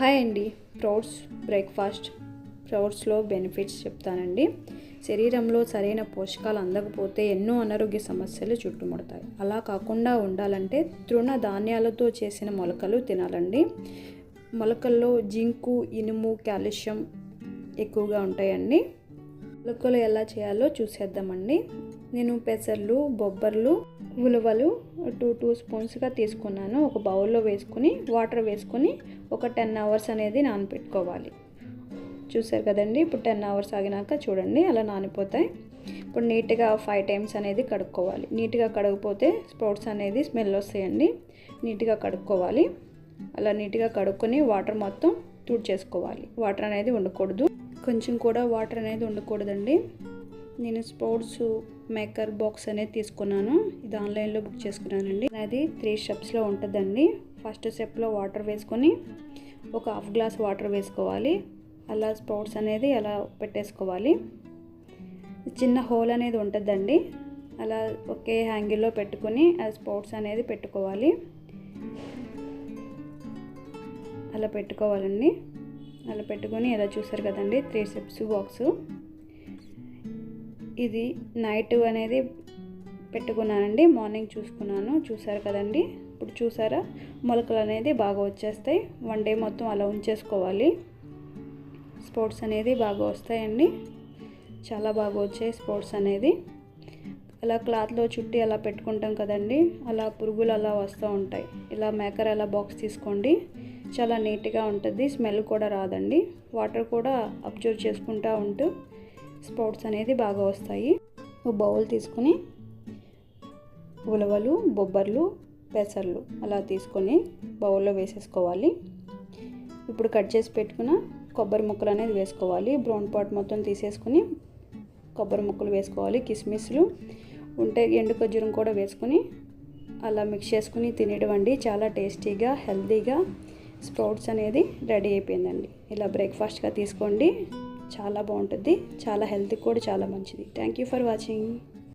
Hi అండి. ప్రౌడ్స్ breakfast ప్రౌడ్స్లో benefits చెప్తానండి. శరీరంలో సరైన పోషకాలు అందకపోతే ఎన్నో అనారోగ్య సమస్యలు చుట్టుముడతాయి. అలా కాకుండా ఉండాలంటే తృణ ధాన్యాలతో చేసిన మొలకలు తినాలండి. మొలకల్లో జింకు ఇనుము కాల్షియం ఎక్కువగా ఉంటాయండి. మొలకలు ఎలా చేయాలో చూసేద్దామండి. నేను పెసర్లు బొబ్బర్లు ఉలవలు టూ టూ స్పూన్స్గా తీసుకున్నాను. ఒక బౌల్లో వేసుకుని వాటర్ వేసుకుని ఒక టెన్ అవర్స్ అనేది నానబెట్టుకోవాలి చూసారు కదండి ఇప్పుడు టెన్ అవర్స్ ఆగినాక చూడండి అలా నానిపోతాయి. ఇప్పుడు నీట్గా ఫైవ్ టైమ్స్ అనేది కడుక్కోవాలి. నీట్గా కడగపోతే స్ప్రౌట్స్ అనేది స్మెల్ వస్తాయండి. నీట్గా కడుక్కోవాలి. అలా నీట్గా కడుక్కొని వాటర్ మొత్తం తుడిచేసుకోవాలి. వాటర్ అనేది ఉండకూడదు. కొంచెం కూడా వాటర్ అనేది ఉండకూడదండి. నేను స్పోర్ట్స్ మేకర్ బాక్స్ అనేది తీసుకున్నాను. ఇది ఆన్లైన్లో బుక్ చేసుకున్నానండి. అది త్రీ స్టెప్స్లో ఉంటుందండి. ఫస్ట్ స్టెప్లో వాటర్ వేసుకొని ఒక హాఫ్ గ్లాస్ వాటర్ వేసుకోవాలి. అలా స్పౌట్స్ అనేది అలా పెట్టేసుకోవాలి. చిన్న హోల్ అనేది ఉంటుందండి. అలా ఒకే హ్యాంగిల్లో పెట్టుకొని ఆ స్పౌట్స్ అనేది పెట్టుకోవాలి. అలా పెట్టుకోవాలండి. అలా పెట్టుకొని ఇలా చూసారు కదండి? Three steps box. ఇది నైట్ అనేది పెట్టుకున్నానండి. మార్నింగ్ చూసుకున్నాను. చూసారు కదండి? ఇప్పుడు చూసారా? మొలకలు అనేది బాగా వచ్చేస్తాయి. వన్ డే మొత్తం అలా ఉంచేసుకోవాలి. స్పోర్ట్స్ అనేది బాగా వస్తాయండి. చాలా బాగా వచ్చాయి స్పోర్ట్స్ అనేది. అలా క్లాత్లో చుట్టి అలా పెట్టుకుంటాం కదండి. అలా పురుగులు అలా వస్తూ ఉంటాయి. ఇలా మేకర్ అలా బాక్స్ తీసుకోండి. చాలా నీట్గా ఉంటుంది. స్మెల్ కూడా రాదండి. వాటర్ కూడా అబ్జర్వ్ చేసుకుంటూ ఉంటూ స్పౌట్స్ అనేది బాగా వస్తాయి. ఒక బౌల్ తీసుకొని ఉలవలు బొబ్బర్లు పెసర్లు అలా తీసుకొని బౌల్లో వేసేసుకోవాలి. ఇప్పుడు కట్ చేసి పెట్టుకున్న కొబ్బరి ముక్కలు అనేది వేసుకోవాలి. బ్రౌన్ పాట్ మొత్తం తీసేసుకుని కొబ్బరి ముక్కలు వేసుకోవాలి. కిస్మిస్లు ఉంటే ఎండు ఖర్జూరం కూడా వేసుకుని అలా మిక్స్ చేసుకుని తినేటువంటి చాలా టేస్టీగా హెల్తీగా స్ప్రౌట్స్ అనేది రెడీ అయిపోయిందండి. ఇలా బ్రేక్ఫాస్ట్గా తీసుకోండి. చాలా బాగుంటుంది. చాలా హెల్త్కి కూడా చాలా మంచిది. Thank you for watching.